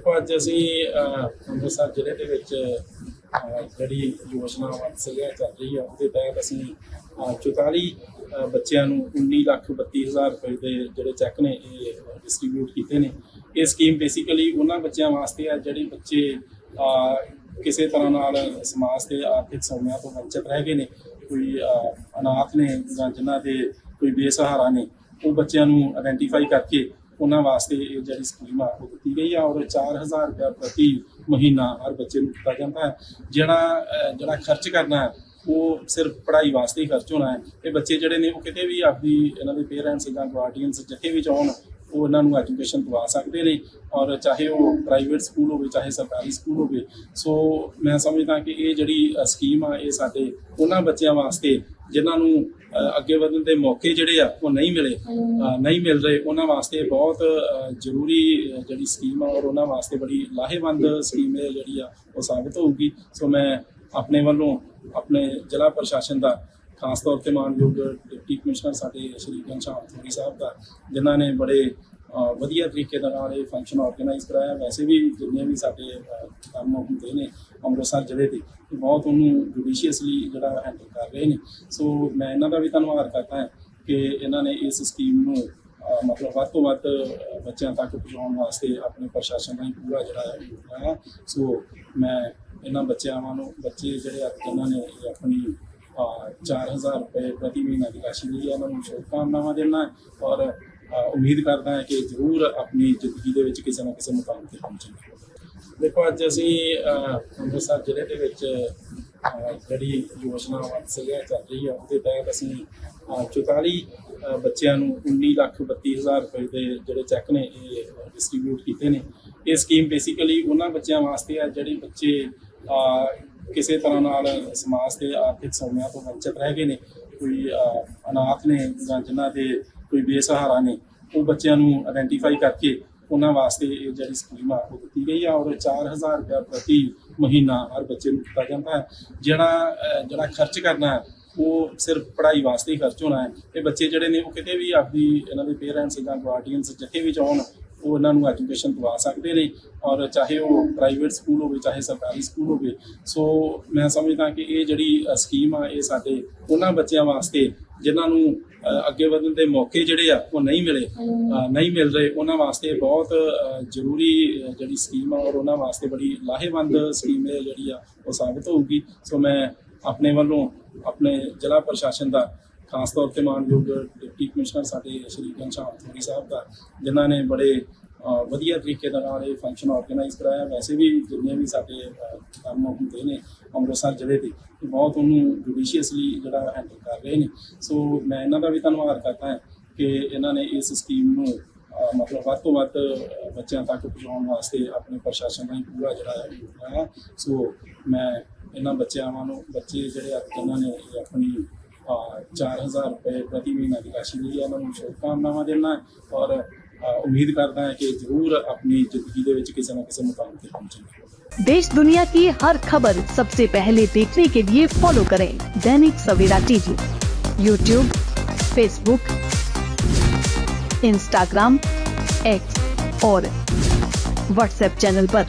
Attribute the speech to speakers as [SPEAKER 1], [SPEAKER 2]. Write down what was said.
[SPEAKER 1] ਦੇਖੋ ਅੱਜ ਅਸੀਂ ਅੰਮ੍ਰਿਤਸਰ ਜ਼ਿਲ੍ਹੇ ਦੇ ਵਿੱਚ ਜਿਹੜੀ ਯੋਜਨਾ ਵਾਤਸਲਿਆ ਚੱਲ ਰਹੀ ਹੈ ਉਹਦੇ ਤਹਿਤ ਅਸੀਂ ਅਹ, 44 ਬੱਚਿਆਂ ਨੂੰ 19 ਲੱਖ 32 ਹਜ਼ਾਰ ਰੁਪਏ ਦੇ ਜਿਹੜੇ ਚੈੱਕ ਨੇ ਇਹ ਡਿਸਟ੍ਰੀਬਿਊਟ ਕੀਤੇ ਨੇ। ਇਹ ਸਕੀਮ ਬੇਸਿਕਲੀ ਉਹਨਾਂ ਬੱਚਿਆਂ ਵਾਸਤੇ ਹੈ ਜਿਹੜੇ ਬੱਚੇ ਕਿਸੇ ਤਰ੍ਹਾਂ ਨਾਲ ਸਮਾਜ ਦੇ ਆਰਥਿਕ ਸਹੂਲਤਾਂ ਤੋਂ ਵੰਚਿਤ ਰਹਿ ਗਏ ਨੇ ਕੋਈ ਅਨਾਥ ਨੇ ਜਾਂ ਜਿਨ੍ਹਾਂ ਦੇ ਕੋਈ ਬੇਸਹਾਰਾ ਨੇ ਉਹ ਬੱਚਿਆਂ ਨੂੰ ਆਇਡੈਂਟੀਫਾਈ ਕਰਕੇ ਉਹਨਾਂ ਵਾਸਤੇ ਇਹ ਜਿਹੜੀ ਸਕੀਮ ਆ, ਉਹ ਦਿੱਤੀ ਗਈ ਆ ਔਰ 4000 ਰੁਪਏ ਪ੍ਰਤੀ ਮਹੀਨਾ ਹਰ ਬੱਚੇ ਨੂੰ ਦਿੱਤਾ ਜਾਂਦਾ ਹੈ। ਜਿਹੜਾ ਜਿਹੜਾ ਖਰਚ ਕਰਨਾ ਹੈ, ਉਹ ਸਿਰਫ ਪੜ੍ਹਾਈ ਵਾਸਤੇ ਹੀ ਖਰਚ ਹੋਣਾ ਹੈ। ਇਹ ਬੱਚੇ ਜਿਹੜੇ ਨੇ, ਉਹ ਕਿਤੇ ਵੀ ਆਪਦੀ ਇਹਨਾਂ ਦੇ ਪੇਰੈਂਟਸ ਜਾਂ ਗਾਰਡੀਅਨਸ ਜਿੱਥੇ ਵੀ ਚਾਹਣ, ਉਹ ਇਹਨਾਂ ਨੂੰ ਐਜੂਕੇਸ਼ਨ ਦਵਾ ਸਕਦੇ ਨੇ ਔਰ ਚਾਹੇ ਉਹ ਪ੍ਰਾਈਵੇਟ ਸਕੂਲ ਹੋਵੇ, ਚਾਹੇ ਸਰਕਾਰੀ ਸਕੂਲ ਹੋਵੇ। ਸੋ ਮੈਂ ਸਮਝਦਾ ਕਿ ਇਹ ਜਿਹੜੀ ਸਕੀਮ ਆ, ਇਹ ਸਾਡੇ ਉਹਨਾਂ ਬੱਚਿਆਂ ਵਾਸਤੇ, ਜਿਨ੍ਹਾਂ ਨੂੰ ਅੱਗੇ ਵਧਣ ਦੇ ਮੌਕੇ ਜਿਹੜੇ ਆ, ਉਹ ਨਹੀਂ ਮਿਲੇ। ਨਹੀਂ ਮਿਲ ਰਹੇ। ਉਹਨਾਂ ਵਾਸਤੇ ਬਹੁਤ ਜ਼ਰੂਰੀ ਜਿਹੜੀ ਸਕੀਮ ਆ, ਔਰ ਉਹਨਾਂ ਵਾਸਤੇ ਬੜੀ ਲਾਹੇਵੰਦ ਸਕੀਮ ਹੈ ਜਿਹੜੀ ਆ, ਉਹ ਸਾਬਤ ਹੋਊਗੀ। ਸੋ ਮੈਂ ਆਪਣੇ ਵੱਲੋਂ ਆਪਣੇ ਜ਼ਿਲ੍ਹਾ ਪ੍ਰਸ਼ਾਸਨ ਦਾ, ਖਾਸ ਤੌਰ ਤੇ ਮਾਨਯੋਗ ਡਿਪਟੀ ਕਮਿਸ਼ਨਰ ਸਾਡੇ ਸ਼੍ਰੀ ਘਨਸ਼ਾਮ ਥੋੜੀ ਸਾਹਿਬ ਦਾ, ਜਿਨ੍ਹਾਂ ਨੇ ਬੜੇ ਵਧੀਆ ਤਰੀਕੇ ਦੇ ਨਾਲ ਇਹ ਫੰਕਸ਼ਨ ਆਰਗੇਨਾਈਜ਼ ਕਰਾਇਆ। ਵੈਸੇ ਵੀ ਜਿੰਨੇ ਵੀ ਸਾਡੇ ਕੰਮ ਹੁੰਦੇ ਨੇ ਅੰਮ੍ਰਿਤਸਰ ਜ਼ਿਲ੍ਹੇ ਦੇ ਬਹੁਤ ਉਹਨੂੰ ਜੁਡੀਸ਼ੀਅਸਲੀ ਜਿਹੜਾ ਹੈਂਡਲ ਕਰ ਰਹੇ ਨੇ। ਸੋ ਮੈਂ ਇਹਨਾਂ ਦਾ ਵੀ ਧੰਨਵਾਦ ਕਰਦਾ ਹਾਂ ਕਿ ਇਹਨਾਂ ਨੇ ਇਸ ਸਕੀਮ ਨੂੰ ਮਤਲਬ ਵੱਧ ਤੋਂ ਵੱਧ ਬੱਚਿਆਂ ਤੱਕ ਪਹੁੰਚਾਉਣ ਵਾਸਤੇ ਆਪਣੇ ਪ੍ਰਸ਼ਾਸਨ ਦਾ ਪੂਰਾ ਜਿਹੜਾ ਹੈ ਉਹ ਸੋ ਮੈਂ ਇਹਨਾਂ ਬੱਚਿਆਂ ਨੂੰ ਬੱਚੇ ਜਿਹੜੇ ਆ ਇਹਨਾਂ ਨੇ ਆਪਣੀ ਅ, 4000 ਰੁਪਏ ਪ੍ਰਤੀ ਮਹੀਨਾ ਦੀ ਰਾਸ਼ੀ ਲਈ ਹੈ ਉਹਨਾਂ ਨੂੰ ਸ਼ੁਭਕਾਮਨਾਵਾਂ ਦੇਣਾ ਔਰ ਉਮੀਦ ਕਰਦਾ ਹਾਂ ਕਿ ਜ਼ਰੂਰ ਆਪਣੀ ਜ਼ਿੰਦਗੀ ਦੇ ਵਿੱਚ ਕਿਸੇ ਨਾ ਕਿਸੇ ਮੁਕਾਮ ਤੇ ਪਹੁੰਚेंगे ਦੇਖੋ ਅੱਜ ਅਸੀਂ ਅੰਮ੍ਰਿਤਸਰ ਜ਼ਿਲ੍ਹੇ ਦੇ ਵਿੱਚ ਜਿਹੜੀ ਯੋਜਨਾ ਵਾਤਸਲਿਆ ਚੱਲ ਰਹੀ ਹੈ ਉਹਦੇ ਤਹਿਤ ਅਸੀਂ ਅ, 44 ਬੱਚਿਆਂ ਨੂੰ 19 ਲੱਖ 32 ਹਜ਼ਾਰ ਰੁਪਏ ਦੇ ਜਿਹੜੇ ਚੈੱਕ ਨੇ ਇਹ ਡਿਸਟ੍ਰੀਬਿਊਟ ਕੀਤੇ ਨੇ। ਇਹ ਸਕੀਮ ਬੇਸਿਕਲੀ ਉਹਨਾਂ ਬੱਚਿਆਂ ਵਾਸਤੇ ਹੈ ਜਿਹੜੇ ਬੱਚੇ ਕਿਸੇ ਤਰ੍ਹਾਂ ਨਾਲ ਸਮਾਜ ਦੇ ਆਰਥਿਕ ਸਹੂਲਤਾਂ ਤੋਂ ਵੰਚਿਤ ਰਹਿ ਗਏ ਨੇ। ਕੋਈ ਅਨਾਥ ਨੇ ਜਾਂ ਜਿਨ੍ਹਾਂ ਦੇ ਕੋਈ ਬੇਸਹਾਰਾ ਨੇ, ਉਹ ਬੱਚਿਆਂ ਨੂੰ ਆਇਡੈਂਟੀਫਾਈ ਕਰਕੇ ਉਹਨਾਂ ਵਾਸਤੇ ਇਹ ਜਿਹੜੀ ਸਕੀਮ ਆ, ਉਹ ਦਿੱਤੀ ਗਈ ਆ ਔਰ 4000 ਰੁਪਏ ਪ੍ਰਤੀ ਮਹੀਨਾ ਹਰ ਬੱਚੇ ਨੂੰ ਦਿੱਤਾ ਜਾਂਦਾ ਹੈ। ਜਿਹੜਾ ਜਿਹੜਾ ਖਰਚ ਕਰਨਾ ਹੈ, ਉਹ ਸਿਰਫ ਪੜ੍ਹਾਈ ਵਾਸਤੇ ਹੀ ਖਰਚ ਹੋਣਾ ਹੈ। ਇਹ ਬੱਚੇ ਜਿਹੜੇ ਨੇ, ਉਹ ਕਿਤੇ ਵੀ ਆਪਦੀ ਇਹਨਾਂ ਦੇ ਪੇਰੈਂਟਸ ਜਾਂ ਗਾਰਡੀਅਨਸ ਜਿੱਥੇ ਵੀ ਚਾਹਣ, ਉਹ ਇਹਨਾਂ ਨੂੰ ਐਜੂਕੇਸ਼ਨ ਦਵਾ ਸਕਦੇ ਨੇ ਔਰ ਚਾਹੇ ਉਹ ਪ੍ਰਾਈਵੇਟ ਸਕੂਲ ਹੋਵੇ, ਚਾਹੇ ਸਰਕਾਰੀ ਸਕੂਲ ਹੋਵੇ। ਸੋ ਮੈਂ ਸਮਝਦਾ ਕਿ ਇਹ ਜਿਹੜੀ ਸਕੀਮ ਆ, ਇਹ ਸਾਡੇ ਉਹਨਾਂ ਬੱਚਿਆਂ ਵਾਸਤੇ ਜਿਨ੍ਹਾਂ ਨੂੰ ਅੱਗੇ ਵਧਣ ਦੇ ਮੌਕੇ ਜਿਹੜੇ ਆ, ਉਹ ਨਹੀਂ ਮਿਲੇ। ਨਹੀਂ ਮਿਲ ਰਹੇ। ਉਹਨਾਂ ਵਾਸਤੇ ਬਹੁਤ ਜ਼ਰੂਰੀ ਜਿਹੜੀ ਸਕੀਮ ਆ, ਔਰ ਉਹਨਾਂ ਵਾਸਤੇ ਬੜੀ ਲਾਹੇਵੰਦ ਸਕੀਮ ਹੈ ਜਿਹੜੀ ਆ, ਉਹ ਸਾਬਤ ਹੋਊਗੀ। ਸੋ ਮੈਂ ਆਪਣੇ ਵੱਲੋਂ ਆਪਣੇ ਜ਼ਿਲ੍ਹਾ ਪ੍ਰਸ਼ਾਸਨ ਦਾ, ਖਾਸ ਤੌਰ ਤੇ ਮਾਨਯੋਗ ਡਿਪਟੀ ਕਮਿਸ਼ਨਰ ਸਾਡੇ ਸ਼੍ਰੀ ਘਨਸ਼ਾਮ ਥੋੜੀ ਸਾਹਿਬ ਦਾ, ਜਿਨ੍ਹਾਂ ਨੇ ਬੜੇ ਵਧੀਆ ਤਰੀਕੇ ਦੇ ਨਾਲ ਇਹ ਫੰਕਸ਼ਨ ਆਰਗੇਨਾਈਜ਼ ਕਰਾਇਆ। ਵੈਸੇ ਵੀ ਜਿੰਨੇ ਵੀ ਸਾਡੇ ਕੰਮ ਹੁੰਦੇ ਨੇ ਅੰਮ੍ਰਿਤਸਰ ਜ਼ਿਲ੍ਹੇ ਦੇ ਬਹੁਤ ਉਹਨੂੰ ਜੁਡੀਸ਼ੀਅਸਲੀ ਜਿਹੜਾ ਹੈਂਡਲ ਕਰ ਰਹੇ ਨੇ। ਸੋ ਮੈਂ ਇਹਨਾਂ ਦਾ ਵੀ ਧੰਨਵਾਦ ਕਰਦਾ ਹਾਂ ਕਿ ਇਹਨਾਂ ਨੇ ਇਸ ਸਕੀਮ ਨੂੰ ਮਤਲਬ ਵੱਧ ਤੋਂ ਵੱਧ ਬੱਚਿਆਂ ਤੱਕ ਪਹੁੰਚਾਉਣ ਵਾਸਤੇ ਆਪਣੇ ਪ੍ਰਸ਼ਾਸਨ ਦਾ ਪੂਰਾ ਜਿਹੜਾ ਹੈ ਸੋ ਮੈਂ ਇਹਨਾਂ ਬੱਚਿਆਂ ਨੂੰ ਬੱਚੇ ਜਿਹੜੇ ਆ ਇਹਨਾਂ ਨੇ ਆਪਣੀ ਅ, 4000 ਰੁਪਏ ਪ੍ਰਤੀ ਮਹੀਨਾ ਦੀ ਰਾਸ਼ੀ ਲਈ ਹੈ ਉਹਨਾਂ ਨੂੰ ਸ਼ੁਭਕਾਮਨਾਵਾਂ ਦੇਣਾ ਔਰ उम्मीद करता है कि ज़रूर अपनी ज़िंदगी के किसी ਕਿਸੇ किसी मुकाम ਮੁਕਾਮ पहुँचेंगे।
[SPEAKER 2] देश दुनिया की हर खबर सबसे पहले देखने के लिए फॉलो करें Dainik Savera TV YouTube Facebook Instagram X और व्हाट्सएप चैनल पर।